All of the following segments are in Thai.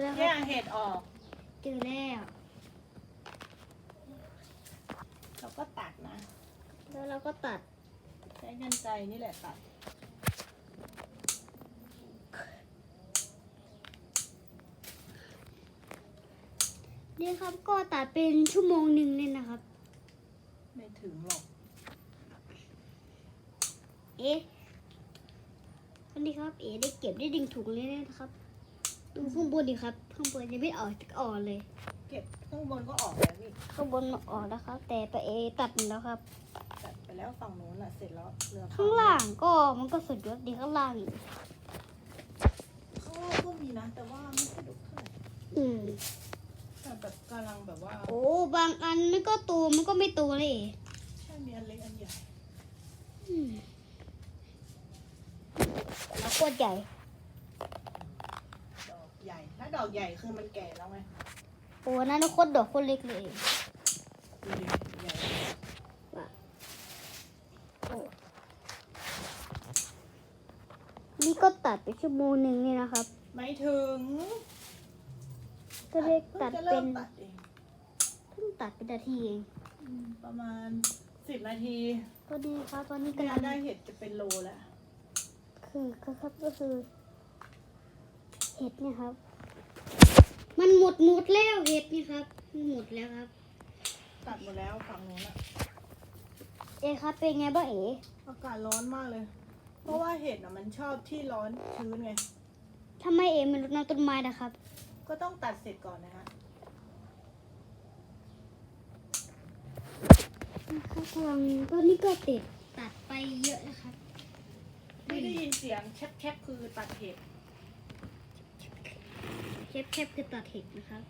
แล้วแยกเห็ดออก เจอแล้วเราก็ตัดนะ แล้วเราก็ตัดใช้เงินใจนี่แหละตัด นี่ครับก็ตัดเป็นชั่วโมงหนึ่งเลยนะครับ ไม่ถึงหรอก เอ๊ะอันนี้ครับ เอ๋ได้เก็บได้ดึงถุงเลยนะครับ ดูข้างบนดิครับ ข้างบนยังไม่ออกจากอ่อนเลย เก็บข้างบนก็ออกแล้วนี่ข้างบนมาออกแล้วครับ แต่ไปเอตัดหมดแล้วครับ ตัดไปแล้วฝั่งนู้นอะเสร็จแล้วเหลือข้างล่างก็มันก็สุดยอดดีข้างล่างอีกข้างล่างก็มีนะ แต่ว่าไม่สะดวกเท่าไหร่อืมแต่แบบกำลังแบบว่าโอ้บางอันมันก็โตมันก็ไม่โตเลยเอ๋ใช่มีอันเล็กอันใหญ่อืมแล้วโคตรใหญ่ดอกใหญ่ถ้า ดอกใหญ่คือมันแก่แล้วไงโอ้นั่นโคตรดอกโคตรเล็กเลยดูดิใหญ่โอ้นี่ก็ตัดไปชั่วโมงหนึ่งนี่นะครับ ไม่ถึงก็เรียกพิ่งตัดจะเป็ริ่นมตัดเองเพิ่งตัดเป็นนาทีเองอืมประมาณสิบนาทีตอนนี้ครับตอนนี้กำกำลัลังงได้เห็ดจะเป็นโลแล้ว คือคือครับก็คือเห็ดเนี่ยครับ มันหมดหมดแล้วเห็ดนี่ครับมันหมดแล้วครับ ตัดหมดแล้วฝั่งนู้นอะเอะครับเป็นไงบ้างเอ๋อากาศร้อนมากเลย เพราะว่าเห็ดอะมันชอบที่ร้อนชื้นไง ทำไมเอ๋มันรดน้ำต้นไม้นะครับ ก็ต้องตัดเสร็จก่อนนะฮะนะครับกำลังตอนนี้ก็ติดตัดไปเยอะนะครับ ไม่ได้ยินเสียงแคบๆคือตัดเห็ด เชฟแคบคือตัดเห็ดนะครับ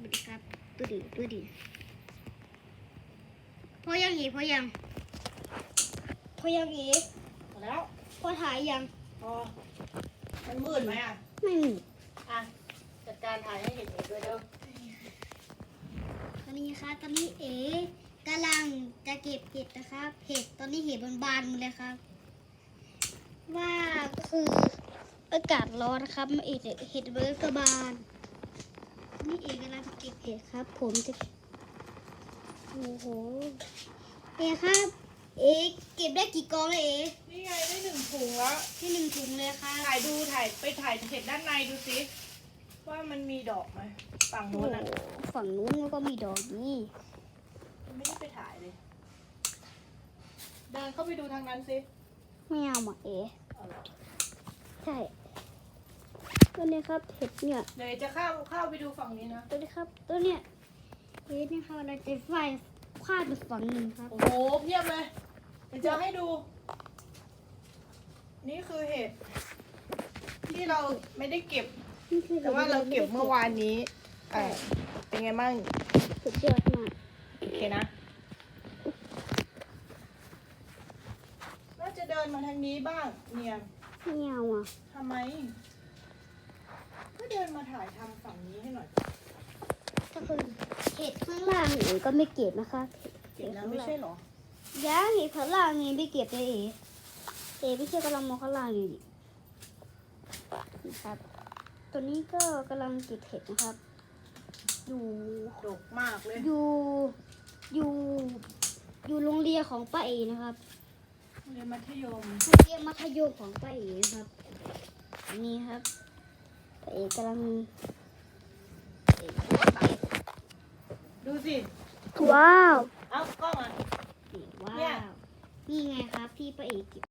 ดูดิครับดูดิดูดิพอยังเอ๋พอยังพอยังเอ๋หมดแล้วพอถ่ายยังพอมันมืดไหมอะไม่มีอะจัดการถ่ายให้เห็นเห็ดด้วยเด้อตอนนี้นะคะตอนนี้เอ๋กำลังจะเก็บเห็ดนะครับ เห็ดตอนนี้เห็ดบานๆหมดเลยครับ ว่าก็คือ อากาศร้อนนะครับเห็ดเห็ดเบิร์ดกระบาลนี่เอ๋กำลังจะเก็บเห็ดครับ ผมจะโอ้โหเอ๋ครับ เอ๋เก็บได้กี่กองเลยเอ๋นี่ไงได้หนึ่งถุงแล้วที่หนึ่งถุงเลยค่ะถ่ายดูถ่ายไปถ่ายเห็ดด้านในดูสิว่ามันมีดอกไหมฝั่งโอ้นู้นโหอะฝั่งนู้นมันก็มีดอกนี่ไม่ได้ไปถ่ายเลยเดินเข้าไปดูทางนั้นสิไม่เอาอะเอ๋เอาเหรอใช่ตัวนี้ครับเห็ดเนี่ยเดี๋ยวจะเข้าเข้าไปดูฝั่งนี้นะตัวนี้ครับ ตัวเนี้ยเห็ดเนี่ยครับเราจะไฟคว้าดไปฝั่งหนึ่งครับโอ้โหเพียบเลยเดี๋ยวจะให้ดู นี่คือเห็ดที่เราไม่ได้เก็บ นี่คือแต่ว่าเราเก็บเมื่อวานนี้เออเป็นไงบ้างสุดยอดมากโอเคนะน่าจะเดินมาทางนี้บ้างเนี่ย ไม่เอาอะทำไม ก็เดินมาถ่ายทำฝั่งนี้ให้หน่อยก็คือเห็ดข้างล่างเอ๋ก็ไม่เก็บนะคะเก็บแล้วไม่ใช่เหรอยังเห็ดข้างล่างนี่ไม่เก็บเลยเอ๋เอ๋ไม่เชื่อกำลังมองข้างล่างอยู่ดินี่ครับ ตัวนี้ก็กำลังเก็บเห็ดนะครับ อยู่ดกมากเลย อยู่ อยู่ อยู่โรงเรียนของป้าเอ๋นะครับ เรียนมัธยมโรงเรียนมัธยมของป้าเอ๋นะครับอันนี้ครับป้าเอ๋กำลังเอ๋กำลังเก็บดูสิ ว้าว เอากล้องอะนี่ว้าเนี่ยวนี่ไงครับที่ป้าเอ๋เก็บ